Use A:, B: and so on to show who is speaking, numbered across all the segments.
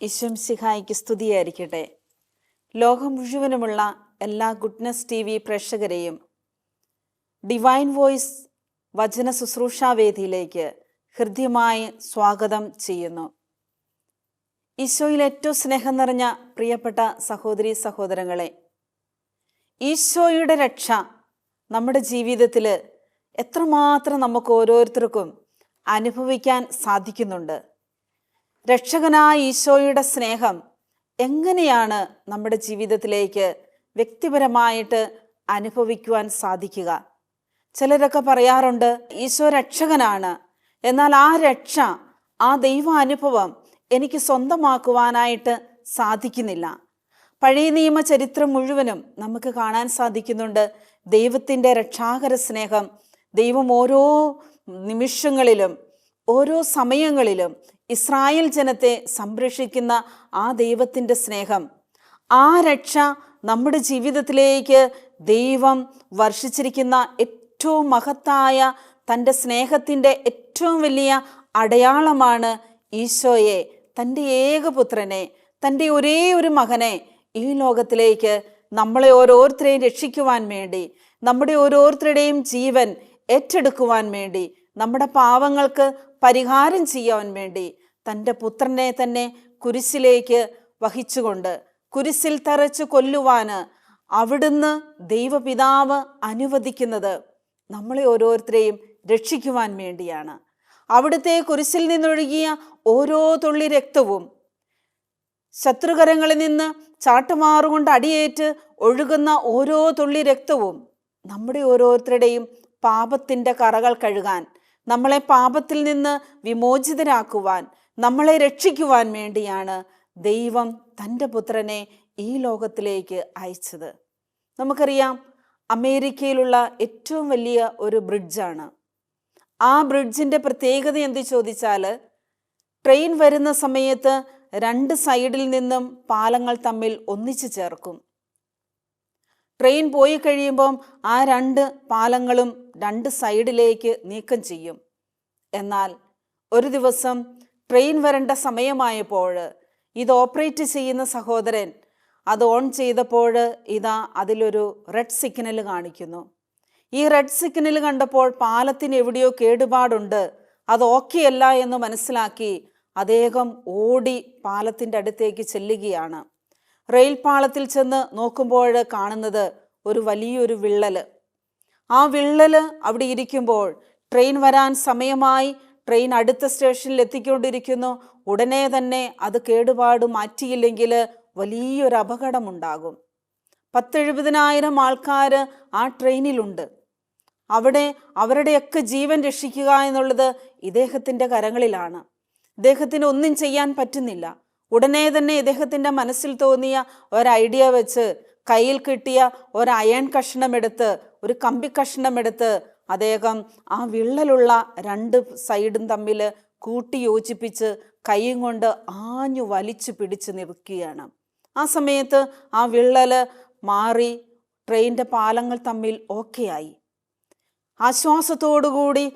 A: ഈശ്വം സിഹായിക്ക് സ്തുതിയായിരിക്കട്ടെ. ലോകം മുഴുവനുമുള്ള എല്ലാ ഗുഡ്നസ് ടി വി പ്രേക്ഷകരെയും ഡിവൈൻ വോയിസ് വചന ശുശ്രൂഷാവേദിയിലേക്ക് ഹൃദ്യമായി സ്വാഗതം ചെയ്യുന്നു. ഈശോയിൽ ഏറ്റവും സ്നേഹം നിറഞ്ഞ പ്രിയപ്പെട്ട സഹോദരി സഹോദരങ്ങളെ ഈശോയുടെ രക്ഷ നമ്മുടെ ജീവിതത്തിൽ എത്രമാത്രം നമുക്ക് ഓരോരുത്തർക്കും അനുഭവിക്കാൻ സാധിക്കുന്നുണ്ട്. രക്ഷകനായ ഈശോയുടെ സ്നേഹം എങ്ങനെയാണ് നമ്മുടെ ജീവിതത്തിലേക്ക് വ്യക്തിപരമായിട്ട് അനുഭവിക്കുവാൻ സാധിക്കുക? ചിലരൊക്കെ പറയാറുണ്ട് ഈശോ രക്ഷകനാണ് എന്നാൽ ആ രക്ഷ ആ ദൈവാനുഭവം എനിക്ക് സ്വന്തമാക്കുവാനായിട്ട് സാധിക്കുന്നില്ല. പഴയ നിയമ ചരിത്രം മുഴുവനും നമുക്ക് കാണാൻ സാധിക്കുന്നുണ്ട്. ദൈവത്തിന്റെ രക്ഷാകര സ്നേഹം ദൈവം ഓരോ നിമിഷങ്ങളിലും ഓരോ സമയങ്ങളിലും ഇസ്രായേൽ ജനത്തെ സംരക്ഷിക്കുന്ന ആ ദൈവത്തിന്റെ സ്നേഹം. ആ രക്ഷ നമ്മുടെ ജീവിതത്തിലേക്ക് ദൈവം വർഷിച്ചിരിക്കുന്ന ഏറ്റവും മഹത്തായ തന്റെ സ്നേഹത്തിന്റെ ഏറ്റവും വലിയ അടയാളമാണ് ഈശോയെ തന്റെ ഏകപുത്രനെ തന്റെ ഒരേ ഒരു മകനെ ഈ ലോകത്തിലേക്ക് നമ്മളെ ഓരോരുത്തരെയും രക്ഷിക്കുവാൻ വേണ്ടി നമ്മുടെ ഓരോരുത്തരുടെയും ജീവൻ ഏറ്റെടുക്കുവാൻ വേണ്ടി നമ്മുടെ പാവങ്ങൾക്ക് പരിഹാരം ചെയ്യാൻ വേണ്ടി തന്റെ പുത്രനെ തന്നെ കുരിശിലേക്ക് വഹിച്ചുകൊണ്ട് കുരിശിൽ തറച്ച് കൊല്ലുവാന് അവിടുന്ന് ദൈവപിതാവ് അനുവദിക്കുന്നത്. നമ്മളെ ഓരോരുത്തരെയും രക്ഷിക്കുവാൻ വേണ്ടിയാണ്. അവിടുത്തെ കുരിശിൽ നിന്നൊഴുകിയ ഓരോ തുള്ളി രക്തവും ശത്രുകരങ്ങളിൽ നിന്ന് ചാട്ടുമാറുകൊണ്ട് അടിയേറ്റ് ഒഴുകുന്ന ഓരോ തുള്ളി രക്തവും നമ്മുടെ ഓരോരുത്തരുടെയും പാപത്തിന്റെ കറകൾ കഴുകാൻ നമ്മളെ പാപത്തിൽ നിന്ന് വിമോചിതരാക്കുവാൻ നമ്മളെ രക്ഷിക്കുവാൻ വേണ്ടിയാണ് ദൈവം തന്റെ പുത്രനെ ഈ ലോകത്തിലേക്ക് അയച്ചത്. നമുക്കറിയാം അമേരിക്കയിലുള്ള ഏറ്റവും വലിയ ഒരു ബ്രിഡ്ജാണ്. ആ ബ്രിഡ്ജിന്റെ പ്രത്യേകത എന്ത് ചോദിച്ചാൽ ട്രെയിൻ വരുന്ന സമയത്ത് രണ്ട് സൈഡിൽ നിന്നും പാലങ്ങൾ തമ്മിൽ ഒന്നിച്ചു ചേർക്കും. ട്രെയിൻ പോയി കഴിയുമ്പം ആ രണ്ട് പാലങ്ങളും രണ്ട് സൈഡിലേക്ക് നീക്കം ചെയ്യും. എന്നാൽ ഒരു ദിവസം ട്രെയിൻ വരേണ്ട സമയമായപ്പോൾ ഇത് ഓപ്പറേറ്റ് ചെയ്യുന്ന സഹോദരൻ അത് ഓൺ ചെയ്തപ്പോൾ ഇതാ അതിലൊരു റെഡ് സിഗ്നൽ കാണിക്കുന്നു. ഈ റെഡ് സിഗ്നൽ കണ്ടപ്പോൾ പാലത്തിന് എവിടെയോ കേടുപാടുണ്ട്. അത് ഓക്കെ അല്ല എന്ന് മനസ്സിലാക്കി അദ്ദേഹം ഓടി പാലത്തിന്റെ അടുത്തേക്ക് ചെല്ലുകയാണ്. റെയിൽ പാളത്തിൽ ചെന്ന് നോക്കുമ്പോൾ കാണുന്നത് ഒരു വലിയൊരു വിള്ളൽ ആ വിള്ളൽ അവിടെ ഇരിക്കുമ്പോൾ ട്രെയിൻ വരാൻ സമയമായി. ട്രെയിൻ അടുത്ത സ്റ്റേഷനിൽ എത്തിക്കൊണ്ടിരിക്കുന്നു. ഉടനെ തന്നെ അത് കേടുപാട് മാറ്റിയില്ലെങ്കിൽ വലിയൊരു അപകടമുണ്ടാകും. പത്തെഴുപതിനായിരം ആൾക്കാർ ആ ട്രെയിനിലുണ്ട്. അവിടെ അവരുടെയൊക്കെ ജീവൻ രക്ഷിക്കുക എന്നുള്ളത് ഇദ്ദേഹത്തിന്റെ കരങ്ങളിലാണ്. ഇദ്ദേഹത്തിന് ഒന്നും ചെയ്യാൻ പറ്റുന്നില്ല. ഉടനെ തന്നെ ഇദ്ദേഹത്തിന്റെ മനസ്സിൽ തോന്നിയ ഒരു ഐഡിയ വെച്ച് കയ്യിൽ കിട്ടിയ ഒരു അയൺ കഷ്ണമെടുത്ത് ഒരു കമ്പി കഷ്ണമെടുത്ത് അദ്ദേഹം ആ വിള്ളലുള്ള രണ്ട് സൈഡും തമ്മിൽ കൂട്ടി യോജിപ്പിച്ച് കൈയും കൊണ്ട് ആഞ്ഞു വലിച്ചു പിടിച്ച് നിൽക്കുകയാണ്. ആ സമയത്ത് ആ വിള്ളൽ മാറി ട്രെയിന്റെ പാലങ്ങൾ തമ്മിൽ ഓക്കെയായി ആശ്വാസത്തോടുകൂടി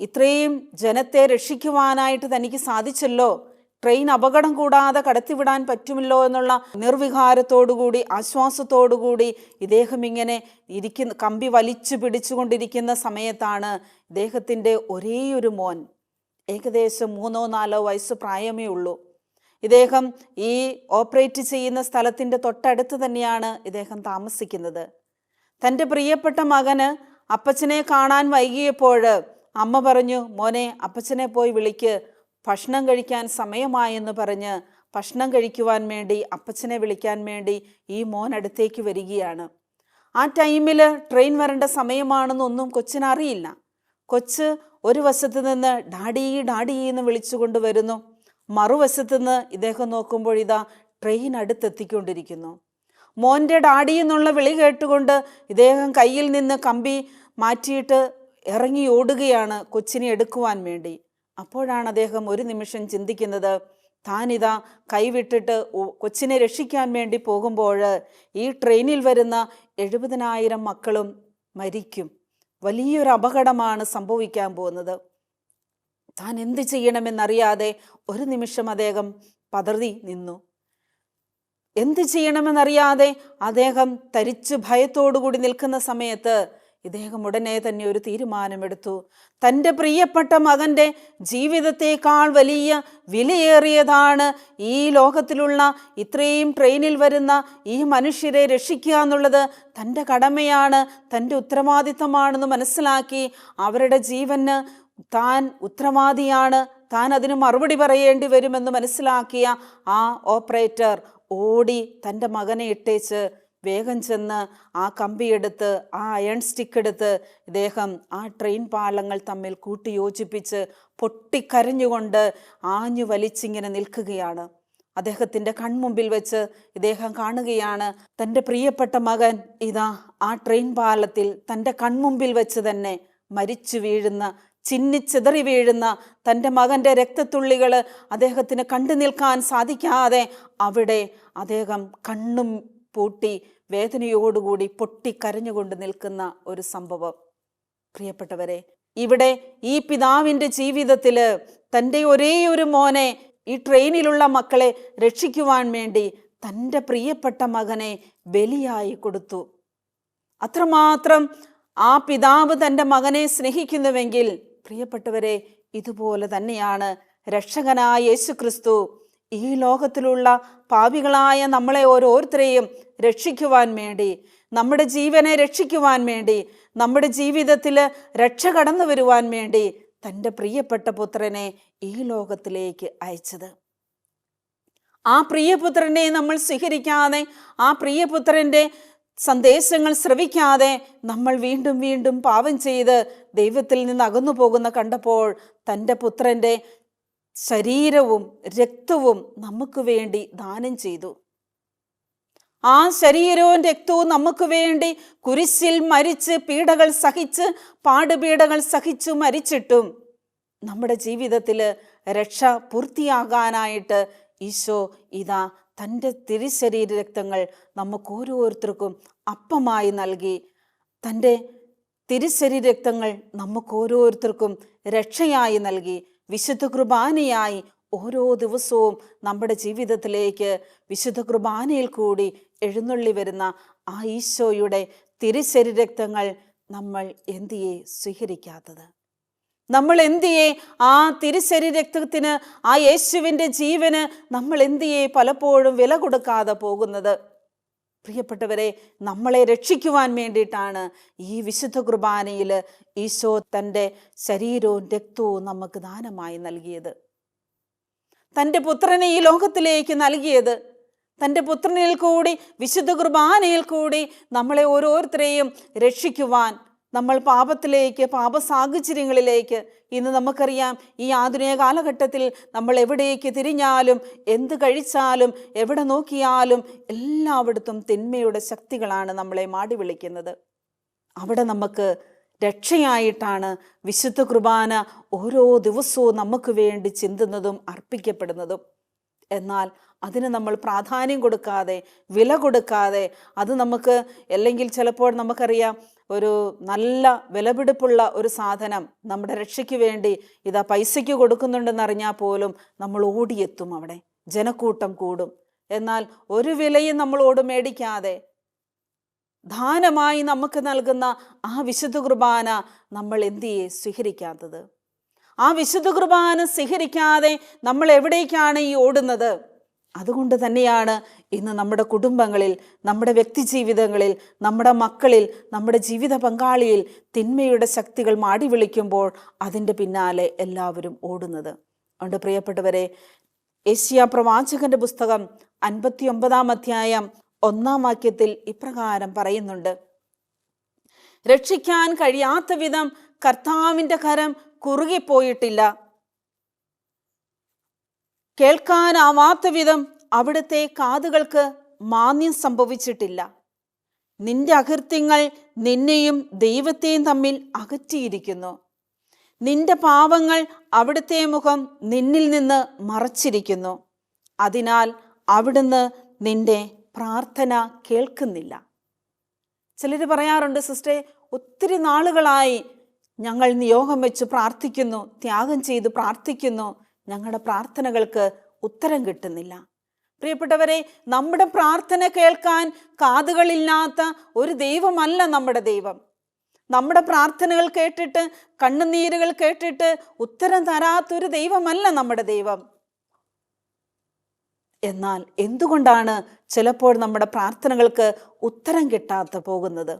A: ഇത്രയും ജനത്തെ രക്ഷിക്കുവാനായിട്ട് തനിക്ക് സാധിച്ചല്ലോ? ട്രെയിൻ അപകടം കൂടാതെ കടത്തിവിടാൻ പറ്റുമല്ലോ എന്നുള്ള നിർവികാരത്തോടുകൂടി ആശ്വാസത്തോടുകൂടി ഇദ്ദേഹം ഇങ്ങനെ ഇരിക്കുന്ന കമ്പി വലിച്ചു പിടിച്ചുകൊണ്ടിരിക്കുന്ന സമയത്താണ് ഇദ്ദേഹത്തിന്റെ ഒരേയൊരു മോൻ. ഏകദേശം മൂന്നോ നാലോ വയസ്സ് പ്രായമേ ഉള്ളൂ. ഇദ്ദേഹം ഈ ഓപ്പറേറ്റ് ചെയ്യുന്ന സ്ഥലത്തിന്റെ തൊട്ടടുത്ത് തന്നെയാണ് ഇദ്ദേഹം താമസിക്കുന്നത്. തന്റെ പ്രിയപ്പെട്ട മകന് അപ്പച്ചനെ കാണാൻ വൈകിയപ്പോൾ അമ്മ പറഞ്ഞു മോനെ അപ്പച്ചനെ പോയി വിളിക്ക്. ഭക്ഷണം കഴിക്കാൻ സമയമായെന്ന് പറഞ്ഞ് ഭക്ഷണം കഴിക്കുവാൻ വേണ്ടി അപ്പച്ചനെ വിളിക്കാൻ വേണ്ടി ഈ മോൻ അടുത്തേക്ക് വരികയാണ്. ആ ടൈമിൽ ട്രെയിൻ വരേണ്ട സമയമാണെന്നൊന്നും കൊച്ചിനറിയില്ല. കൊച്ച് ഒരു വശത്ത് നിന്ന് ഡാഡി ഡാഡി എന്ന് വിളിച്ചുകൊണ്ട് വരുന്നു. മറുവശത്ത് നിന്ന് ഇദ്ദേഹം നോക്കുമ്പോൾ ഇതാ ട്രെയിൻ അടുത്തെത്തിക്കൊണ്ടിരിക്കുന്നു. മോന്റെ ഡാഡി എന്നുള്ള വിളി കേട്ടുകൊണ്ട് ഇദ്ദേഹം കയ്യിൽ നിന്ന് കമ്പി മാറ്റിയിട്ട് ഇറങ്ങി ഓടുകയാണ് കൊച്ചിനെ എടുക്കുവാൻ വേണ്ടി. അപ്പോഴാണ് അദ്ദേഹം ഒരു നിമിഷം ചിന്തിക്കുന്നത് താനിതാ കൈവിട്ടിട്ട് കൊച്ചിനെ രക്ഷിക്കാൻ വേണ്ടി പോകുമ്പോൾ ഈ ട്രെയിനിൽ വരുന്ന എഴുപതിനായിരം മക്കളും മരിക്കും. വലിയൊരു അപകടമാണ് സംഭവിക്കാൻ പോകുന്നത്. താൻ എന്ത് ചെയ്യണമെന്നറിയാതെ ഒരു നിമിഷം അദ്ദേഹം പതറി നിന്നു. എന്ത് ചെയ്യണമെന്നറിയാതെ അദ്ദേഹം തരിച്ചു ഭയത്തോടുകൂടി നിൽക്കുന്ന സമയത്ത് ഇദ്ദേഹം ഉടനെ തന്നെ ഒരു തീരുമാനമെടുത്തു. തന്റെ പ്രിയപ്പെട്ട മകന്റെ ജീവിതത്തേക്കാൾ വലിയ വിലയേറിയതാണ് ഈ ലോകത്തിലുള്ള ഇത്രയും ട്രെയിനിൽ വരുന്ന ഈ മനുഷ്യരെ രക്ഷിക്കുക എന്നുള്ളത് തന്റെ കടമയാണ് തന്റെ ഉത്തരവാദിത്തമാണെന്ന് മനസ്സിലാക്കി അവരുടെ ജീവന് താൻ ഉത്തരവാദിയാണ്. താൻ അതിന് മറുപടി പറയേണ്ടി വരുമെന്ന് മനസ്സിലാക്കിയ ആ ഓപ്പറേറ്റർ ഓടി തന്റെ മകനെ ഇട്ടേച്ച് വേഗം ചെന്ന് ആ കമ്പിയെടുത്ത് ആ അയൺ സ്റ്റിക്ക് എടുത്ത് ഇദ്ദേഹം ആ ട്രെയിൻ പാലങ്ങൾ തമ്മിൽ കൂട്ടിയോജിപ്പിച്ച് പൊട്ടിക്കരഞ്ഞുകൊണ്ട് ആഞ്ഞു വലിച്ചിങ്ങനെ നിൽക്കുകയാണ്. അദ്ദേഹത്തിന്റെ കൺമുമ്പിൽ വെച്ച് ഇദ്ദേഹം കാണുകയാണ് തന്റെ പ്രിയപ്പെട്ട മകൻ ഇതാ ആ ട്രെയിൻ പാലത്തിൽ തന്റെ കൺമുമ്പിൽ വെച്ച് തന്നെ മരിച്ചു വീഴുന്ന ചിന്നിച്ചിതറി വീഴുന്ന തന്റെ മകന്റെ രക്തത്തുള്ളികൾ അദ്ദേഹത്തിന് കണ്ടു നിൽക്കാൻ സാധിക്കാതെ അവിടെ അദ്ദേഹം കണ്ണും പൂട്ടി വേദനയോടുകൂടി പൊട്ടിക്കരഞ്ഞുകൊണ്ട് നിൽക്കുന്ന ഒരു സംഭവം. പ്രിയപ്പെട്ടവരെ ഇവിടെ ഈ പിതാവിന്റെ ജീവിതത്തിൽ തന്റെ ഒരേ ഒരു മോനെ ഈ ട്രെയിനിലുള്ള മക്കളെ രക്ഷിക്കുവാൻ വേണ്ടി തന്റെ പ്രിയപ്പെട്ട മകനെ ബലിയായി കൊടുത്തു. അത്രമാത്രം ആ പിതാവ് തന്റെ മകനെ സ്നേഹിക്കുന്നുവെങ്കിൽ പ്രിയപ്പെട്ടവരെ ഇതുപോലെ തന്നെയാണ് രക്ഷകനായ യേശു ക്രിസ്തു ഈ ലോകത്തിലുള്ള പാവികളായ നമ്മളെ ഓരോരുത്തരെയും രക്ഷിക്കുവാൻ വേണ്ടി നമ്മുടെ ജീവനെ രക്ഷിക്കുവാൻ വേണ്ടി നമ്മുടെ ജീവിതത്തിൽ രക്ഷ കടന്നു വരുവാൻ വേണ്ടി തന്റെ പ്രിയപ്പെട്ട പുത്രനെ ഈ ലോകത്തിലേക്ക് അയച്ചത്. ആ പ്രിയപുത്രനെ നമ്മൾ സ്വീകരിക്കാതെ ആ പ്രിയപുത്രന്റെ സന്ദേശങ്ങൾ ശ്രവിക്കാതെ നമ്മൾ വീണ്ടും വീണ്ടും പാപം ചെയ്ത് ദൈവത്തിൽ നിന്ന് അകന്നു പോകുന്ന കണ്ടപ്പോൾ തന്റെ പുത്രന്റെ ശരീരവും രക്തവും നമുക്ക് വേണ്ടി ദാനം ചെയ്തു. ആ ശരീരവും രക്തവും നമുക്ക് വേണ്ടി കുരിശിൽ മരിച്ച് പീഡകൾ സഹിച്ച് പാടുപീഡകൾ സഹിച്ചു മരിച്ചിട്ടും നമ്മുടെ ജീവിതത്തിൽ രക്ഷ പൂർത്തിയാകാനായിട്ട് ഈശോ ഇതാ തന്റെ തിരിശരീര രക്തങ്ങൾ നമുക്ക് ഓരോരുത്തർക്കും അപ്പമായി നൽകി. തന്റെ തിരിശരീര രക്തങ്ങൾ നമുക്ക് ഓരോരുത്തർക്കും രക്ഷയായി നൽകി. വിശുദ്ധ കുർബാനയായി ഓരോ ദിവസവും നമ്മുടെ ജീവിതത്തിലേക്ക് വിശുദ്ധ കുർബാനയിൽ കൂടി എഴുന്നള്ളി വരുന്ന ആ ഈശോയുടെ തിരുശരീര രക്തങ്ങൾ നമ്മൾ എന്തിയെ സ്വീകരിക്കാത്തത്? നമ്മൾ എന്തിയെ ആ തിരിശരി രക്തത്തിന് ആ യേശുവിന്റെ ജീവന് നമ്മൾ എന്തിയെ പലപ്പോഴും വില കൊടുക്കാതെ പോകുന്നത്? പ്രിയപ്പെട്ടവരെ നമ്മളെ രക്ഷിക്കുവാൻ വേണ്ടിയിട്ടാണ് ഈ വിശുദ്ധ കുർബാനയിൽ ഈശോ തന്റെ ശരീരവും രക്തവും നമുക്ക് ദാനമായി നൽകിയത്. തന്റെ പുത്രനെ ഈ ലോകത്തിലേക്ക് നൽകിയത്. തന്റെ പുത്രനിൽ കൂടി വിശുദ്ധ കുർബാനയിൽ കൂടി നമ്മളെ ഓരോരുത്തരെയും രക്ഷിക്കുവാൻ നമ്മൾ പാപത്തിലേക്ക് പാപ സാഹചര്യങ്ങളിലേക്ക് ഇന്ന് നമുക്കറിയാം ഈ ആധുനിക കാലഘട്ടത്തിൽ നമ്മൾ എവിടേക്ക് തിരിഞ്ഞാലും എന്ത് കഴിച്ചാലും എവിടെ നോക്കിയാലും എല്ലായിടത്തും തിന്മയുടെ ശക്തികളാണ് നമ്മളെ മാടി വിളിക്കുന്നത്. അവിടെ നമുക്ക് രക്ഷയായിട്ടാണ് വിശുദ്ധ കുർബാന ഓരോ ദിവസവും നമുക്ക് വേണ്ടി ചിന്തുന്നതും അർപ്പിക്കപ്പെടുന്നതും. എന്നാൽ അതിന് നമ്മൾ പ്രാധാന്യം കൊടുക്കാതെ വില കൊടുക്കാതെ അത് നമുക്ക് അല്ലെങ്കിൽ ചിലപ്പോൾ നമുക്കറിയാം ഒരു നല്ല വിലപിടിപ്പുള്ള ഒരു സാധനം നമ്മുടെ രക്ഷയ്ക്ക് വേണ്ടി ഇതാ പൈസയ്ക്ക് കൊടുക്കുന്നുണ്ടെന്നറിഞ്ഞാൽ പോലും നമ്മൾ ഓടിയെത്തും അവിടെ. ജനക്കൂട്ടം കൂടും. എന്നാൽ ഒരു വിലയും നമ്മളോട് മേടിക്കാതെ ദാനമായി നമുക്ക് നൽകുന്ന ആ വിശുദ്ധ കുർബാന നമ്മൾ എന്തിയെ സ്വീകരിക്കാത്തത്. ആ വിശുദ്ധ കുർബാന സ്വീകരിക്കാതെ നമ്മൾ എവിടേക്കാണ് ഈ ഓടുന്നത്? അതുകൊണ്ട് തന്നെയാണ് ഇന്ന് നമ്മുടെ കുടുംബങ്ങളിൽ നമ്മുടെ വ്യക്തിജീവിതങ്ങളിൽ നമ്മുടെ മക്കളിൽ നമ്മുടെ ജീവിത പങ്കാളിയിൽ തിന്മയുടെ ശക്തികൾ മാടി വിളിക്കുമ്പോൾ അതിന്റെ പിന്നാലെ എല്ലാവരും ഓടുന്നത്. അതുകൊണ്ട് പ്രിയപ്പെട്ടവരെ ഏഷ്യ പ്രവാചകന്റെ പുസ്തകം അൻപത്തി ഒമ്പതാം അധ്യായം ഒന്നാം വാക്യത്തിൽ ഇപ്രകാരം പറയുന്നുണ്ട്. രക്ഷിക്കാൻ കഴിയാത്ത വിധം കർത്താവിന്റെ കരം കുറുകിപ്പോയിട്ടില്ല കേൾക്കാനാവാത്ത വിധം അവിടുത്തെ കാതുകൾക്ക് മാന്യം സംഭവിച്ചിട്ടില്ല. നിന്റെ അകൃത്യങ്ങൾ നിന്നെയും ദൈവത്തെയും തമ്മിൽ അകറ്റിയിരിക്കുന്നു. നിന്റെ പാവങ്ങൾ അവിടുത്തെ മുഖം നിന്നിൽ നിന്ന് മറച്ചിരിക്കുന്നു. അതിനാൽ അവിടുന്ന് നിന്റെ പ്രാർത്ഥന കേൾക്കുന്നില്ല. ചിലർ പറയാറുണ്ട് സിസ്റ്റേ ഒത്തിരി നാളുകളായി ഞങ്ങൾ നിയോഗം വെച്ച് പ്രാർത്ഥിക്കുന്നു ത്യാഗം ചെയ്ത് പ്രാർത്ഥിക്കുന്നു. ഞങ്ങളുടെ പ്രാർത്ഥനകൾക്ക് ഉത്തരം കിട്ടുന്നില്ല. പ്രിയപ്പെട്ടവരെ നമ്മുടെ പ്രാർത്ഥന കേൾക്കാൻ കാതുകളില്ലാത്ത ഒരു ദൈവമല്ല നമ്മുടെ ദൈവം. നമ്മുടെ പ്രാർത്ഥനകൾ കേട്ടിട്ട് കണ്ണുനീരുകൾ കേട്ടിട്ട് ഉത്തരം തരാത്തൊരു ദൈവമല്ല നമ്മുടെ ദൈവം. എന്നാൽ എന്തുകൊണ്ടാണ് ചിലപ്പോൾ നമ്മുടെ പ്രാർത്ഥനകൾക്ക് ഉത്തരം കിട്ടാത്ത പോകുന്നത്?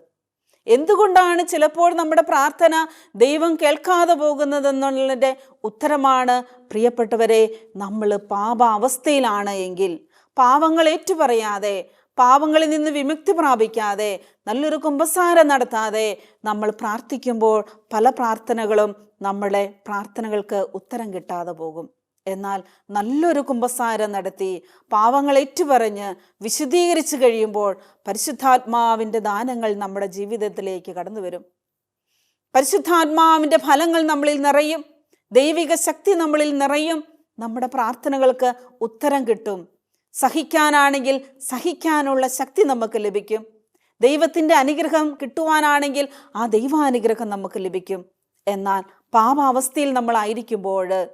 A: എന്തുകൊണ്ടാണ് ചിലപ്പോൾ നമ്മുടെ പ്രാർത്ഥന ദൈവം കേൾക്കാതെ പോകുന്നതെന്നുള്ളതിന്റെ ഉത്തരമാണ്? പ്രിയപ്പെട്ടവരെ നമ്മൾ പാപാവസ്ഥയിലാണ് എങ്കിൽ പാവങ്ങൾ ഏറ്റുപറയാതെ പാവങ്ങളിൽ നിന്ന് വിമുക്തി പ്രാപിക്കാതെ നല്ലൊരു കുമ്പസാരം നടത്താതെ നമ്മൾ പ്രാർത്ഥിക്കുമ്പോൾ പല പ്രാർത്ഥനകളും നമ്മളെ പ്രാർത്ഥനകൾക്ക് ഉത്തരം കിട്ടാതെ പോകും. എന്നാൽ നല്ലൊരു കുമ്പസാരം നടത്തി പാവങ്ങൾ ഏറ്റുപറഞ്ഞ് വിശദീകരിച്ചു കഴിയുമ്പോൾ പരിശുദ്ധാത്മാവിന്റെ ദാനങ്ങൾ നമ്മുടെ ജീവിതത്തിലേക്ക് കടന്നു വരും. പരിശുദ്ധാത്മാവിന്റെ ഫലങ്ങൾ നമ്മളിൽ നിറയും. ദൈവിക ശക്തി നമ്മളിൽ നിറയും. നമ്മുടെ പ്രാർത്ഥനകൾക്ക് ഉത്തരം കിട്ടും. സഹിക്കാനാണെങ്കിൽ സഹിക്കാനുള്ള ശക്തി നമുക്ക് ലഭിക്കും. ദൈവത്തിന്റെ അനുഗ്രഹം കിട്ടുവാനാണെങ്കിൽ ആ ദൈവാനുഗ്രഹം നമുക്ക് ലഭിക്കും. എന്നാൽ പാപാവസ്ഥയിൽ നമ്മളായിരിക്കുമ്പോൾ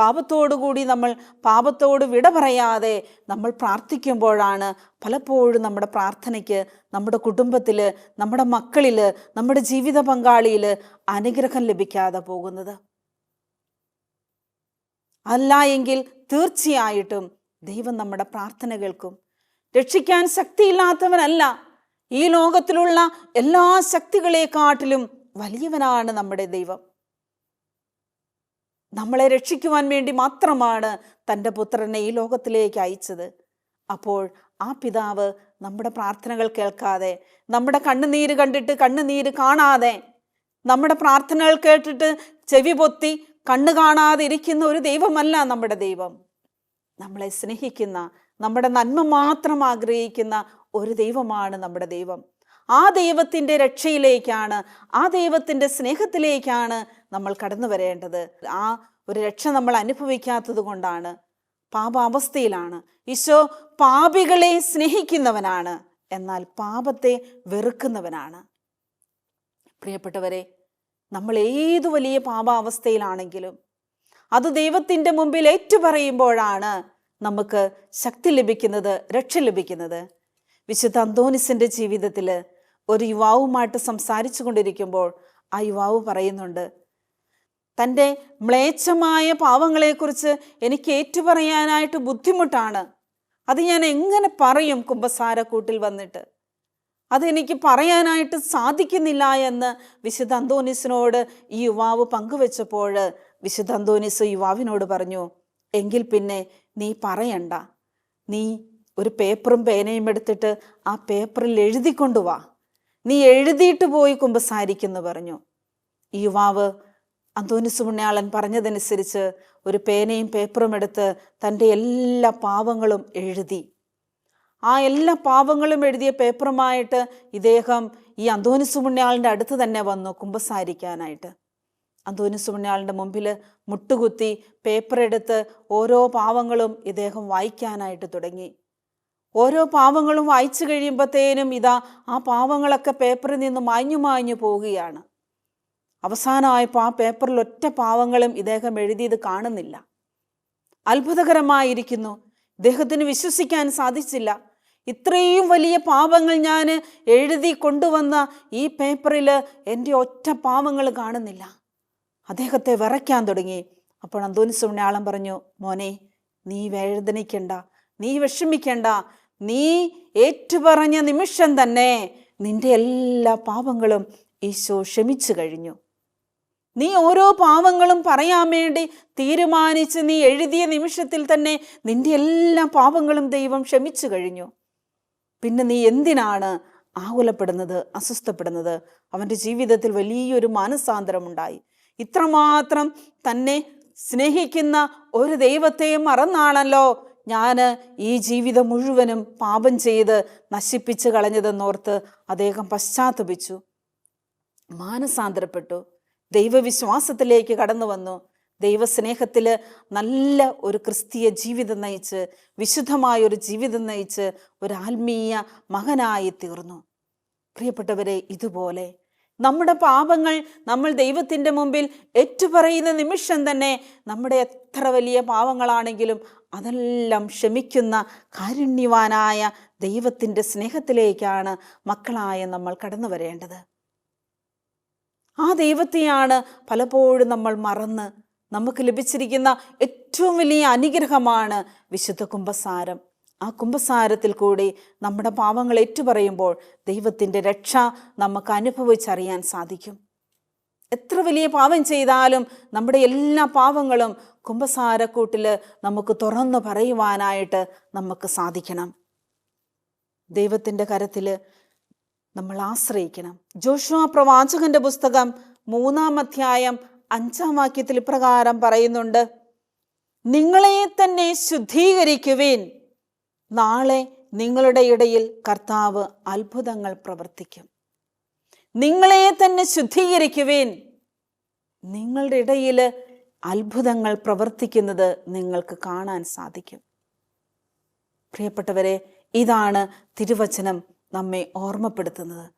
A: പാപത്തോടുകൂടി നമ്മൾ പാപത്തോട് വിട പറയാതെ നമ്മൾ പ്രാർത്ഥിക്കുമ്പോഴാണ് പലപ്പോഴും നമ്മുടെ പ്രാർത്ഥനയ്ക്ക് നമ്മുടെ കുടുംബത്തിൽ നമ്മുടെ മക്കളിൽ നമ്മുടെ ജീവിത പങ്കാളിയിൽ അനുഗ്രഹം ലഭിക്കാതെ പോകുന്നത്. അല്ല എങ്കിൽ തീർച്ചയായിട്ടും ദൈവം നമ്മുടെ പ്രാർത്ഥന കേൾക്കും രക്ഷിക്കാൻ ശക്തിയില്ലാത്തവനല്ല. ഈ ലോകത്തിലുള്ള എല്ലാ ശക്തികളെക്കാട്ടിലും വലിയവനാണ് നമ്മുടെ ദൈവം. നമ്മളെ രക്ഷിക്കുവാൻ വേണ്ടി മാത്രമാണ് തന്റെ പുത്രനെ ഈ ലോകത്തിലേക്ക് അയച്ചത്. അപ്പോൾ ആ പിതാവ് നമ്മുടെ പ്രാർത്ഥനകൾ കേൾക്കാതെ നമ്മുടെ കണ്ണുനീര് കണ്ടിട്ട് കണ്ണുനീര് കാണാതെ നമ്മുടെ പ്രാർത്ഥനകൾ കേട്ടിട്ട് ചെവി പൊത്തി കണ്ണു കാണാതെ ഇരിക്കുന്ന ഒരു ദൈവമല്ല നമ്മുടെ ദൈവം. നമ്മളെ സ്നേഹിക്കുന്ന നമ്മുടെ നന്മ മാത്രം ആഗ്രഹിക്കുന്ന ഒരു ദൈവമാണ് നമ്മുടെ ദൈവം. ആ ദൈവത്തിന്റെ രക്ഷയിലേക്കാണ് ആ ദൈവത്തിന്റെ സ്നേഹത്തിലേക്കാണ് നമ്മൾ കടന്നു വരേണ്ടത്. ആ ഒരു രക്ഷ നമ്മൾ അനുഭവിക്കാത്തത് കൊണ്ടാണ് പാപാവസ്ഥയിലാണ്. ഈശോ പാപികളെ സ്നേഹിക്കുന്നവനാണ് എന്നാൽ പാപത്തെ വെറുക്കുന്നവനാണ്. പ്രിയപ്പെട്ടവരെ നമ്മൾ ഏതു വലിയ പാപാവസ്ഥയിലാണെങ്കിലും അത് ദൈവത്തിന്റെ മുമ്പിൽ ഏറ്റുപറയുമ്പോഴാണ് നമുക്ക് ശക്തി ലഭിക്കുന്നത് രക്ഷ ലഭിക്കുന്നത്. വിശുദ്ധ അന്തോനിസിന്റെ ജീവിതത്തിൽ ഒരു യുവാവുമായിട്ട് സംസാരിച്ചു കൊണ്ടിരിക്കുമ്പോൾ ആ യുവാവ് പറയുന്നുണ്ട് തന്റെ മ്ലേച്ഛമായ പാവങ്ങളെക്കുറിച്ച് എനിക്ക് ഏറ്റുപറയാനായിട്ട് ബുദ്ധിമുട്ടാണ്. അത് ഞാൻ എങ്ങനെ പറയും കുംഭസാരക്കൂട്ടിൽ വന്നിട്ട്? അതെനിക്ക് പറയാനായിട്ട് സാധിക്കുന്നില്ല എന്ന് വിശുദ്ധ അന്തോനിസിനോട് ഈ യുവാവ് പങ്കുവെച്ചപ്പോൾ വിശുദ്ധ അന്തോനിസ് യുവാവിനോട് പറഞ്ഞു എങ്കിൽ പിന്നെ നീ പറയണ്ട. നീ ഒരു പേപ്പറും പേനയും എടുത്തിട്ട് ആ പേപ്പറിൽ എഴുതിക്കൊണ്ടു വാ. നീ എഴുതിയിട്ട് പോയി കുമ്പസാരിക്കുന്നു പറഞ്ഞു. ഈ യുവാവ് അന്തോനിസ് പുണ്യാളൻ പറഞ്ഞതനുസരിച്ച് ഒരു പേനയും പേപ്പറും എടുത്ത് തന്റെ എല്ലാ പാവങ്ങളും എഴുതി. ആ എല്ലാ പാവങ്ങളും എഴുതിയ പേപ്പറുമായിട്ട് ഇദ്ദേഹം ഈ അന്തോനിസ് പുണ്യാളിന്റെ അടുത്ത് തന്നെ വന്നു കുമ്പസാരിക്കാനായിട്ട്. അന്തോനിസ് പുണ്യാളിന്റെ മുമ്പിൽ മുട്ടുകുത്തി പേപ്പർ എടുത്ത് ഓരോ പാവങ്ങളും ഇദ്ദേഹം വായിക്കാനായിട്ട് തുടങ്ങി. ഓരോ പാവങ്ങളും വായിച്ചു കഴിയുമ്പോഴത്തേനും ഇതാ ആ പാവങ്ങളൊക്കെ പേപ്പറിൽ നിന്ന് മാഞ്ഞു മാഞ്ഞു പോവുകയാണ്. അവസാനമായപ്പോൾ ആ പേപ്പറിൽ ഒറ്റ പാവങ്ങളും ഇദ്ദേഹം എഴുതിയത് കാണുന്നില്ല. അത്ഭുതകരമായിരിക്കുന്നു. ഇദ്ദേഹത്തിന് വിശ്വസിക്കാൻ സാധിച്ചില്ല. ഇത്രയും വലിയ പാവങ്ങൾ ഞാൻ എഴുതി കൊണ്ടുവന്ന ഈ പേപ്പറിൽ എന്റെ ഒറ്റ പാവങ്ങൾ കാണുന്നില്ല. അദ്ദേഹത്തെ വിറയ്ക്കാൻ തുടങ്ങി. അപ്പോൾ അന്തോനിസ് ഉണ്ണിയാളം പറഞ്ഞു മോനെ നീ വേദനിക്കണ്ട നീ വിഷമിക്കണ്ട. നീ ഏറ്റുപറഞ്ഞ നിമിഷം തന്നെ നിന്റെ എല്ലാ പാപങ്ങളും ഈശോ ക്ഷമിച്ചു കഴിഞ്ഞു. നീ ഓരോ പാവങ്ങളും പറയാൻ വേണ്ടി തീരുമാനിച്ച് നീ എഴുതിയ നിമിഷത്തിൽ തന്നെ നിന്റെ എല്ലാ പാപങ്ങളും ദൈവം ക്ഷമിച്ചു കഴിഞ്ഞു. പിന്നെ നീ എന്തിനാണ് ആകുലപ്പെടുന്നത് അസ്വസ്ഥപ്പെടുന്നത്? അവന്റെ ജീവിതത്തിൽ വലിയൊരു മാനസാന്തരമുണ്ടായി ഇത്രമാത്രം തന്നെ സ്നേഹിക്കുന്ന ഒരു ദൈവത്തെയും മറന്നാണല്ലോ. ഞാൻ ഈ ജീവിതം മുഴുവനും പാപം ചെയ്ത് നശിപ്പിച്ച് കളഞ്ഞതെന്നോർത്ത് അദ്ദേഹം പശ്ചാത്തപിച്ചു. മാനസാന്തരപ്പെട്ടു. ദൈവവിശ്വാസത്തിലേക്ക് കടന്നു വന്നു. ദൈവസ്നേഹത്തിൽ നല്ല ഒരു ക്രിസ്തീയ ജീവിതം നയിച്ച് വിശുദ്ധമായ ഒരു ജീവിതം നയിച്ച് ഒരു ആത്മീയ മകനായി തീർന്നു. പ്രിയപ്പെട്ടവരെ ഇതുപോലെ നമ്മുടെ പാപങ്ങൾ നമ്മൾ ദൈവത്തിന്റെ മുമ്പിൽ ഏറ്റുപറയുന്ന നിമിഷം തന്നെ നമ്മുടെ എത്ര വലിയ പാവങ്ങളാണെങ്കിലും അതെല്ലാം ക്ഷമിക്കുന്ന കാരുണ്യവാനായ ദൈവത്തിന്റെ സ്നേഹത്തിലേക്കാണ് മക്കളായ നമ്മൾ കടന്നു വരേണ്ടത്. ആ ദൈവത്തെയാണ് പലപ്പോഴും നമ്മൾ മറന്ന് നമുക്ക് ലഭിച്ചിരിക്കുന്ന ഏറ്റവും വലിയ അനുഗ്രഹമാണ് വിശുദ്ധ കുംഭസാരം. ആ കുംഭസാരത്തിൽ കൂടി നമ്മുടെ പാവങ്ങൾ ഏറ്റുപറയുമ്പോൾ ദൈവത്തിന്റെ രക്ഷ നമുക്ക് അനുഭവിച്ചറിയാൻ സാധിക്കും. എത്ര വലിയ പാവം ചെയ്താലും നമ്മുടെ എല്ലാ പാവങ്ങളും കുംഭസാരക്കൂട്ടിൽ നമുക്ക് തുറന്നു പറയുവാനായിട്ട് നമുക്ക് സാധിക്കണം. ദൈവത്തിന്റെ കരത്തിൽ നമ്മൾ ആശ്രയിക്കണം. ജോഷുവ പ്രവാചകന്റെ പുസ്തകം മൂന്നാം അധ്യായം അഞ്ചാം വാക്യത്തിൽ ഇപ്രകാരം പറയുന്നുണ്ട്. നിങ്ങളെ തന്നെ ശുദ്ധീകരിക്കുവേൻ. നാളെ നിങ്ങളുടെ ഇടയിൽ കർത്താവ് അത്ഭുതങ്ങൾ പ്രവർത്തിക്കും. നിങ്ങളെ തന്നെ ശുദ്ധീകരിക്കുവേൻ. നിങ്ങളുടെ ഇടയിൽ അത്ഭുതങ്ങൾ പ്രവർത്തിക്കുന്നത് നിങ്ങൾക്ക് കാണാൻ സാധിക്കും. പ്രിയപ്പെട്ടവരെ ഇതാണ് തിരുവചനം നമ്മെ ഓർമ്മപ്പെടുത്തുന്നത്.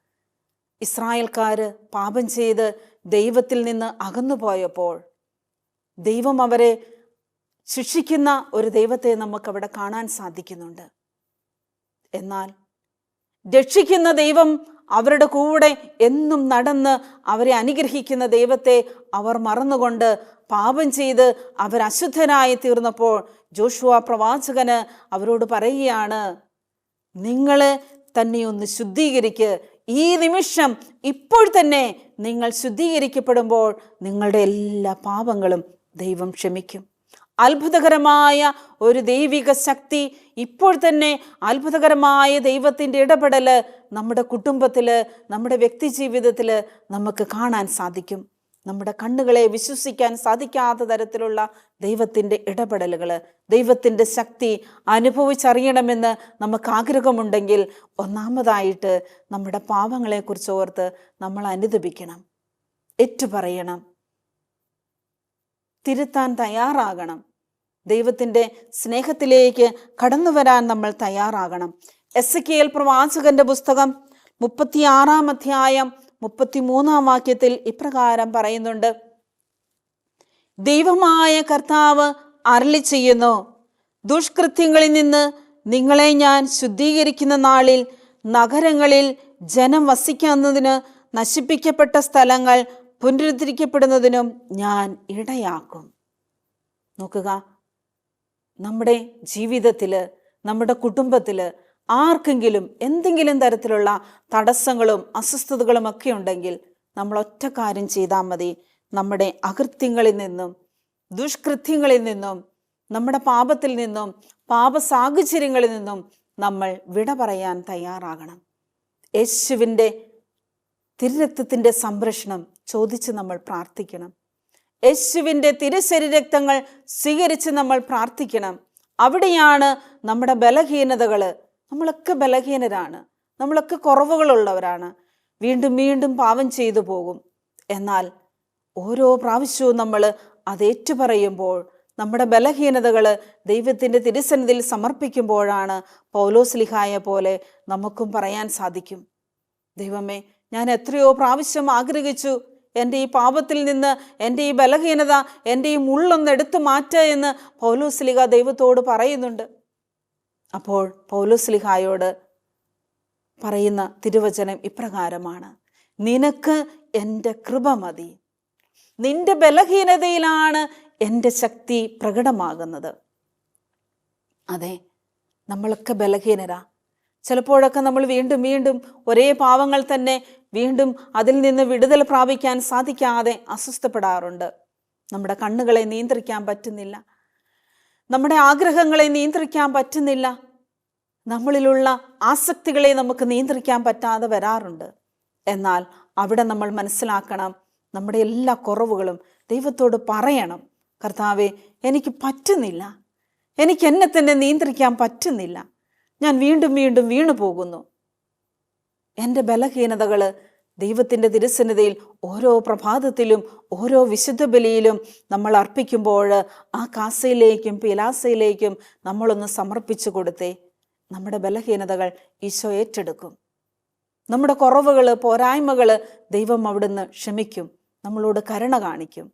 A: ഇസ്രായേൽക്കാർ പാപം ചെയ്ത് ദൈവത്തിൽ നിന്ന് അകന്നുപോയപ്പോൾ ദൈവം അവരെ ശിക്ഷിക്കുന്ന ഒരു ദൈവത്തെ നമുക്കവിടെ കാണാൻ സാധിക്കുന്നുണ്ട്. എന്നാൽ രക്ഷിക്കുന്ന ദൈവം അവരുടെ കൂടെ എന്നും നടന്ന് അവരെ അനുഗ്രഹിക്കുന്ന ദൈവത്തെ അവർ മറന്നുകൊണ്ട് പാപം ചെയ്ത് അവർ അശുദ്ധനായി തീർന്നപ്പോൾ ജോഷുവ പ്രവാചകന് അവരോട് പറയുകയാണ് നിങ്ങൾ തന്നെ ഒന്ന് ശുദ്ധീകരിക്ക്. ഈ നിമിഷം ഇപ്പോൾ തന്നെ നിങ്ങൾ ശുദ്ധീകരിക്കപ്പെടുമ്പോൾ നിങ്ങളുടെ എല്ലാ പാപങ്ങളും ദൈവം ക്ഷമിക്കും. അത്ഭുതകരമായ ഒരു ദൈവിക ശക്തി ഇപ്പോൾ തന്നെ അത്ഭുതകരമായ ദൈവത്തിന്റെ ഇടപെടൽ നമ്മുടെ കുടുംബത്തിൽ നമ്മുടെ വ്യക്തി ജീവിതത്തിൽ നമുക്ക് കാണാൻ സാധിക്കും. നമ്മുടെ കണ്ണുകളെ വിശ്വസിക്കാൻ സാധിക്കാത്ത തരത്തിലുള്ള ദൈവത്തിന്റെ ഇടപെടലുകൾ ദൈവത്തിന്റെ ശക്തി അനുഭവിച്ചറിയണമെന്ന് നമുക്ക് ആഗ്രഹമുണ്ടെങ്കിൽ ഒന്നാമതായിട്ട് നമ്മുടെ പാവങ്ങളെക്കുറിച്ച് ഓർത്ത് നമ്മൾ അനുദപിക്കണം ഏറ്റുപറയണം. തിരുത്താൻ തയ്യാറാകണം. ദൈവത്തിന്റെ സ്നേഹത്തിലേക്ക് കടന്നു വരാൻ നമ്മൾ തയ്യാറാകണം. എസ് കെ എൽ പ്രവാചകന്റെ പുസ്തകം മുപ്പത്തിയാറാം അധ്യായം മുപ്പത്തിമൂന്നാം വാക്യത്തിൽ ഇപ്രകാരം പറയുന്നുണ്ട്. ദൈവമായ കർത്താവ് അരളി ചെയ്യുന്നു. ദുഷ്കൃത്യങ്ങളിൽ നിന്ന് നിങ്ങളെ ഞാൻ ശുദ്ധീകരിക്കുന്ന നാളിൽ നഗരങ്ങളിൽ ജനം വസിക്കുന്നതിന് നശിപ്പിക്കപ്പെട്ട സ്ഥലങ്ങൾ പുനരുദ്ധരിക്കപ്പെടുന്നതിനും ഞാൻ ഇടയാക്കും. നോക്കുക നമ്മുടെ ജീവിതത്തിൽ നമ്മുടെ കുടുംബത്തിൽ ആർക്കെങ്കിലും എന്തെങ്കിലും തരത്തിലുള്ള തടസ്സങ്ങളും അസ്വസ്ഥതകളും ഒക്കെ ഉണ്ടെങ്കിൽ നമ്മൾ ഒറ്റ കാര്യം ചെയ്താൽ മതി. നമ്മുടെ അകൃത്യങ്ങളിൽ നിന്നും ദുഷ്കൃത്യങ്ങളിൽ നിന്നും നമ്മുടെ പാപത്തിൽ നിന്നും പാപ സാഹചര്യങ്ങളിൽ നിന്നും നമ്മൾ വിട പറയാൻ തയ്യാറാകണം. യേശുവിന്റെ തിരുരക്തത്തിന്റെ സംരക്ഷണം ചോദിച്ച് നമ്മൾ പ്രാർത്ഥിക്കണം. യേശുവിന്റെ തിരുശരീരക്തങ്ങൾ സ്വീകരിച്ച് നമ്മൾ പ്രാർത്ഥിക്കണം. അവിടെയാണ് നമ്മുടെ ബലഹീനതകൾ നമ്മളൊക്കെ ബലഹീനരാണ്. നമ്മളൊക്കെ കുറവുകളുള്ളവരാണ്. വീണ്ടും വീണ്ടും പാവം ചെയ്തു പോകും. എന്നാൽ ഓരോ പ്രാവശ്യവും നമ്മൾ അതേറ്റു പറയുമ്പോൾ നമ്മുടെ ബലഹീനതകൾ ദൈവത്തിന്റെ തിരുസന്നിധിയിൽ സമർപ്പിക്കുമ്പോഴാണ് പൗലോസ്ലിഹായ പോലെ നമുക്കും പറയാൻ സാധിക്കും. ദൈവമേ ഞാൻ എത്രയോ പ്രാവശ്യം ആഗ്രഹിച്ചു എന്റെ ഈ പാപത്തിൽ നിന്ന് എന്റെ ഈ ബലഹീനത എന്റെ ഈ മുള്ളൊന്ന് എടുത്തു മാറ്റ എന്ന് പൗലോസ്ലിഹ ദൈവത്തോട് പറയുന്നുണ്ട്. അപ്പോൾ പൗലോസ്ലിഹായോട് പറയുന്ന തിരുവചനം ഇപ്രകാരമാണ്. നിനക്ക് എന്റെ കൃപ മതി. നിന്റെ ബലഹീനതയിലാണ് എന്റെ ശക്തി പ്രകടമാകുന്നത്. അതെ നമ്മളൊക്കെ ബലഹീനരാ. ചിലപ്പോഴൊക്കെ നമ്മൾ വീണ്ടും വീണ്ടും ഒരേ പാവങ്ങൾ തന്നെ വീണ്ടും അതിൽ നിന്ന് വിടുതൽ പ്രാപിക്കാൻ സാധിക്കാതെ അസ്വസ്ഥപ്പെടാറുണ്ട്. നമ്മുടെ കണ്ണുകളെ നിയന്ത്രിക്കാൻ പറ്റുന്നില്ല. നമ്മുടെ ആഗ്രഹങ്ങളെ നിയന്ത്രിക്കാൻ പറ്റുന്നില്ല. നമ്മളിലുള്ള ആസക്തികളെ നമുക്ക് നിയന്ത്രിക്കാൻ പറ്റാതെ വരാറുണ്ട്. എന്നാൽ അവിടെ നമ്മൾ മനസ്സിലാക്കണം നമ്മുടെ എല്ലാ കുറവുകളും ദൈവത്തോട് പറയണം. കർത്താവെ എനിക്ക് പറ്റുന്നില്ല. എനിക്ക് എന്നെ തന്നെ നിയന്ത്രിക്കാൻ പറ്റുന്നില്ല. ഞാൻ വീണ്ടും വീണ്ടും വീണു പോകുന്നു. എന്റെ ബലഹീനതകൾ ദൈവത്തിന്റെ തിരുസന്നിധിയിൽ ഓരോ പ്രഭാതത്തിലും ഓരോ വിശുദ്ധ ബലിയിലും നമ്മൾ അർപ്പിക്കുമ്പോൾ ആ കാസയിലേക്കും പിലാസയിലേക്കും നമ്മളൊന്ന് സമർപ്പിച്ചു കൊടുത്തേ. നമ്മുടെ ബലഹീനതകൾ ഈശോ ഏറ്റെടുക്കും. നമ്മുടെ കുറവുകൾ പോരായ്മകൾ ദൈവം അവിടുന്ന് ക്ഷമിക്കും. നമ്മളോട് കരുണ കാണിക്കും.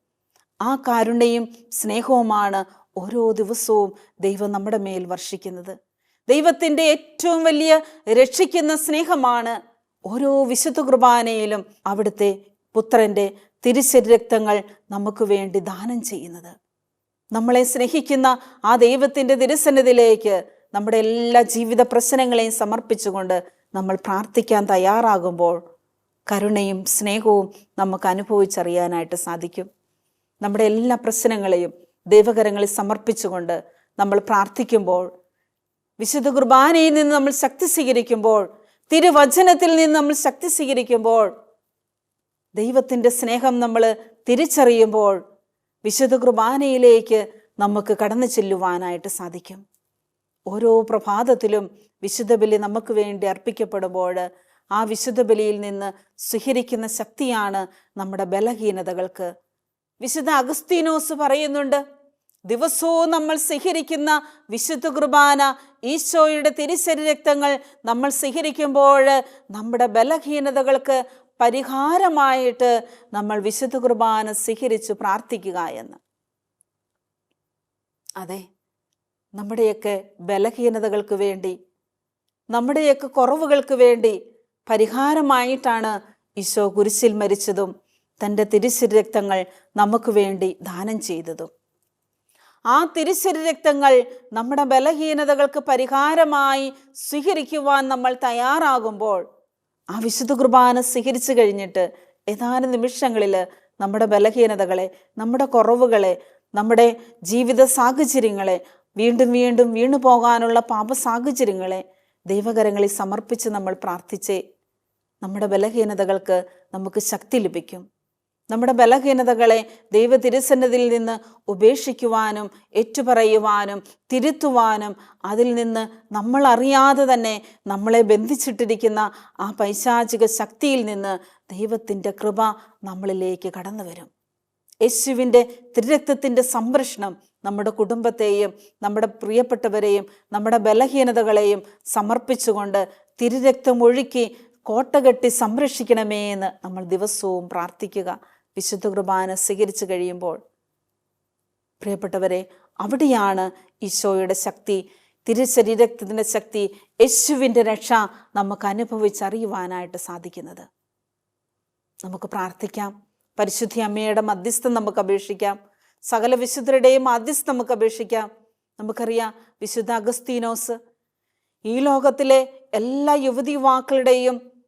A: ആ കാരുണ്യയും സ്നേഹവുമാണ് ഓരോ ദിവസവും ദൈവം നമ്മുടെ മേൽ വർഷിക്കുന്നത്. ദൈവത്തിന്റെ ഏറ്റവും വലിയ രക്ഷിക്കുന്ന സ്നേഹമാണ് ഓരോ വിശുദ്ധ കുർബാനയിലും അവിടുത്തെ പുത്രന്റെ തിരുശരി രക്തങ്ങൾ നമുക്ക് വേണ്ടി ദാനം ചെയ്യുന്നത്. നമ്മളെ സ്നേഹിക്കുന്ന ആ ദൈവത്തിന്റെ തിരുസന്നിധിയിലേക്ക് നമ്മുടെ എല്ലാ ജീവിത പ്രശ്നങ്ങളെയും സമർപ്പിച്ചുകൊണ്ട് നമ്മൾ പ്രാർത്ഥിക്കാൻ തയ്യാറാകുമ്പോൾ കരുണയും സ്നേഹവും നമുക്ക് അനുഭവിച്ചറിയാനായിട്ട് സാധിക്കും. നമ്മുടെ എല്ലാ പ്രശ്നങ്ങളെയും ദൈവകരങ്ങളിൽ സമർപ്പിച്ചുകൊണ്ട് നമ്മൾ പ്രാർത്ഥിക്കുമ്പോൾ വിശുദ്ധ കുർബാനയിൽ നിന്ന് നമ്മൾ ശക്തി സ്വീകരിക്കുമ്പോൾ തിരുവചനത്തിൽ നിന്ന് നമ്മൾ ശക്തി സ്വീകരിക്കുമ്പോൾ ദൈവത്തിന്റെ സ്നേഹം നമ്മൾ തിരിച്ചറിയുമ്പോൾ വിശുദ്ധ കുർബാനയിലേക്ക് നമുക്ക് കടന്നു ചെല്ലുവാനായിട്ട് സാധിക്കും. ഓരോ പ്രഭാതത്തിലും വിശുദ്ധ ബലി നമുക്ക് വേണ്ടി അർപ്പിക്കപ്പെടുമ്പോൾ ആ വിശുദ്ധ ബലിയിൽ നിന്ന് സ്വീകരിക്കുന്ന ശക്തിയാണ് നമ്മുടെ ബലഹീനതകൾക്ക്. വിശുദ്ധ അഗസ്തീനോസ് പറയുന്നുണ്ട് ദിവസവും നമ്മൾ സ്വീകരിക്കുന്ന വിശുദ്ധ കുർബാന ഈശോയുടെ തിരിശരി രക്തങ്ങൾ നമ്മൾ സ്വീകരിക്കുമ്പോൾ നമ്മുടെ ബലഹീനതകൾക്ക് പരിഹാരമായിട്ട് നമ്മൾ വിശുദ്ധ കുർബാന സ്വീകരിച്ചു പ്രാർത്ഥിക്കുക എന്ന്. അതെ നമ്മുടെയൊക്കെ ബലഹീനതകൾക്ക് വേണ്ടി നമ്മുടെയൊക്കെ കുറവുകൾക്ക് വേണ്ടി പരിഹാരമായിട്ടാണ് ഈശോ കുരിശിൽ മരിച്ചതും തന്റെ തിരിശരി രക്തങ്ങൾ നമുക്ക് വേണ്ടി ദാനം ചെയ്തതും. ആ തിരിശരി രക്തങ്ങൾ നമ്മുടെ ബലഹീനതകൾക്ക് പരിഹാരമായി സ്വീകരിക്കുവാൻ നമ്മൾ തയ്യാറാകുമ്പോൾ ആ വിശുദ്ധ കുർബാന സ്വീകരിച്ചു കഴിഞ്ഞിട്ട് ഏതാനും നിമിഷങ്ങളിൽ നമ്മുടെ ബലഹീനതകളെ നമ്മുടെ കുറവുകളെ നമ്മുടെ ജീവിത സാഹചര്യങ്ങളെ വീണ്ടും വീണ്ടും വീണു പോകാനുള്ള പാപ സാഹചര്യങ്ങളെ ദൈവകരങ്ങളിൽ സമർപ്പിച്ച് നമ്മൾ പ്രാർത്ഥിച്ചേ നമ്മുടെ ബലഹീനതകൾക്ക് നമുക്ക് ശക്തി ലഭിക്കും. നമ്മുടെ ബലഹീനതകളെ ദൈവ തിരുസന്നതിൽ നിന്ന് ഉപേക്ഷിക്കുവാനും ഏറ്റുപറയുവാനും തിരുത്തുവാനും അതിൽ നിന്ന് നമ്മൾ അറിയാതെ തന്നെ നമ്മളെ ബന്ധിച്ചിട്ടിരിക്കുന്ന ആ പൈശാചിക ശക്തിയിൽ നിന്ന് ദൈവത്തിന്റെ കൃപ നമ്മളിലേക്ക് കടന്നു വരും യേശുവിന്റെ തിരുരക്തത്തിന്റെ സംരക്ഷണം നമ്മുടെ കുടുംബത്തെയും നമ്മുടെ പ്രിയപ്പെട്ടവരെയും നമ്മുടെ ബലഹീനതകളെയും സമർപ്പിച്ചുകൊണ്ട് തിരുരക്തം ഒഴുക്കി കോട്ടകെട്ടി സംരക്ഷിക്കണമേ എന്ന് നമ്മൾ ദിവസവും പ്രാർത്ഥിക്കുക. വിശുദ്ധ കുർബാന സ്വീകരിച്ചു കഴിയുമ്പോൾ പ്രിയപ്പെട്ടവരെ അവിടെയാണ് ഈശോയുടെ ശക്തി തിരുശരീരത്തിന്റെ ശക്തി യേശുവിന്റെ രക്ഷ നമുക്ക് അനുഭവിച്ചറിയുവാനായിട്ട് സാധിക്കുന്നത്. നമുക്ക് പ്രാർത്ഥിക്കാം. പരിശുദ്ധി അമ്മയുടെ മധ്യസ്ഥം നമുക്ക് അപേക്ഷിക്കാം. സകല വിശുദ്ധരുടെയും മധ്യസ്ഥം നമുക്ക് അപേക്ഷിക്കാം. നമുക്കറിയാം വിശുദ്ധ അഗസ്തീനോസ് ഈ ലോകത്തിലെ എല്ലാ യുവതി യുവാക്കളുടെയും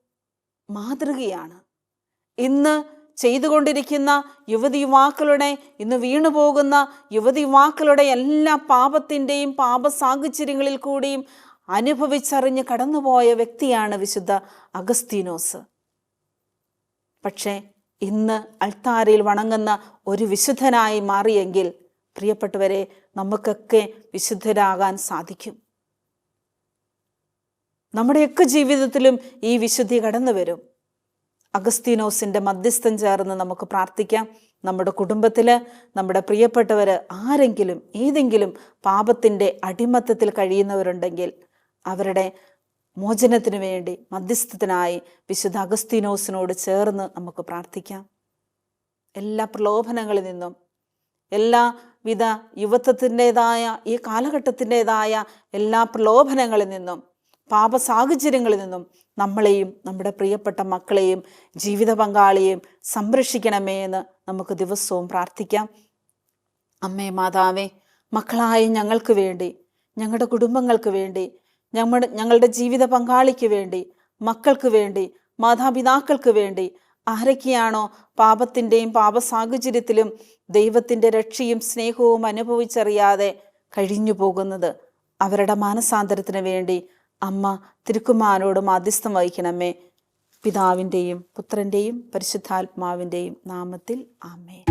A: മാതൃകയാണ്. ഇന്ന് ചെയ്തുകൊണ്ടിരിക്കുന്ന യുവതി യുവാക്കളുടെ ഇന്ന് വീണുപോകുന്ന യുവതി യുവാക്കളുടെ എല്ലാ പാപത്തിന്റെയും പാപ സാഹചര്യങ്ങളിൽ കൂടിയും അനുഭവിച്ചറിഞ്ഞ് കടന്നുപോയ വ്യക്തിയാണ് വിശുദ്ധ അഗസ്തീനോസ്. പക്ഷേ ഇന്ന് അൾത്താരയിൽ വണങ്ങുന്ന ഒരു വിശുദ്ധനായി മാറിയെങ്കിൽ പ്രിയപ്പെട്ടവരെ നമുക്കൊക്കെ വിശുദ്ധരാകാൻ സാധിക്കും. നമ്മുടെയൊക്കെ ജീവിതത്തിലും ഈ വിശുദ്ധി കടന്നു വരും അഗസ്തീനോസിന്റെ മധ്യസ്ഥം ചേർന്ന് നമുക്ക് പ്രാർത്ഥിക്കാം. നമ്മുടെ കുടുംബത്തിൽ നമ്മുടെ പ്രിയപ്പെട്ടവർ ആരെങ്കിലും ഏതെങ്കിലും പാപത്തിന്റെ അടിമത്തത്തിൽ കഴിയുന്നവരുണ്ടെങ്കിൽ അവരുടെ മോചനത്തിനു വേണ്ടി മധ്യസ്ഥത്തിനായി വിശുദ്ധ അഗസ്തീനോസിനോട് ചേർന്ന് നമുക്ക് പ്രാർത്ഥിക്കാം. എല്ലാ പ്രലോഭനങ്ങളിൽ നിന്നും എല്ലാ വിധ യുവത്വത്തിന്റെതായ ഈ കാലഘട്ടത്തിന്റെതായ എല്ലാ പ്രലോഭനങ്ങളിൽ നിന്നും പാപ സാഹചര്യങ്ങളിൽ നിന്നും നമ്മളെയും നമ്മുടെ പ്രിയപ്പെട്ട മക്കളെയും ജീവിത പങ്കാളിയെയും സംരക്ഷിക്കണമേ എന്ന് നമുക്ക് ദിവസവും പ്രാർത്ഥിക്കാം. അമ്മേ മാതാവേ മക്കളായ ഞങ്ങൾക്ക് വേണ്ടി ഞങ്ങളുടെ കുടുംബങ്ങൾക്ക് വേണ്ടി ഞങ്ങളുടെ ഞങ്ങളുടെ ജീവിത പങ്കാളിക്ക് വേണ്ടി മക്കൾക്ക് വേണ്ടി മാതാപിതാക്കൾക്ക് വേണ്ടി ആരൊക്കെയാണോ പാപത്തിന്റെയും പാപ സാഹചര്യത്തിലും ദൈവത്തിന്റെ രക്ഷയും സ്നേഹവും അനുഭവിച്ചറിയാതെ കഴിഞ്ഞു പോകുന്നത് അവരുടെ മാനസാന്തരത്തിന് വേണ്ടി അമ്മ തിരുക്കുമാരോട് മാധ്യസ്ഥം വഹിക്കണമേ. പിതാവിന്റെയും പുത്രന്റെയും പരിശുദ്ധാത്മാവിന്റെയും നാമത്തിൽ ആമേ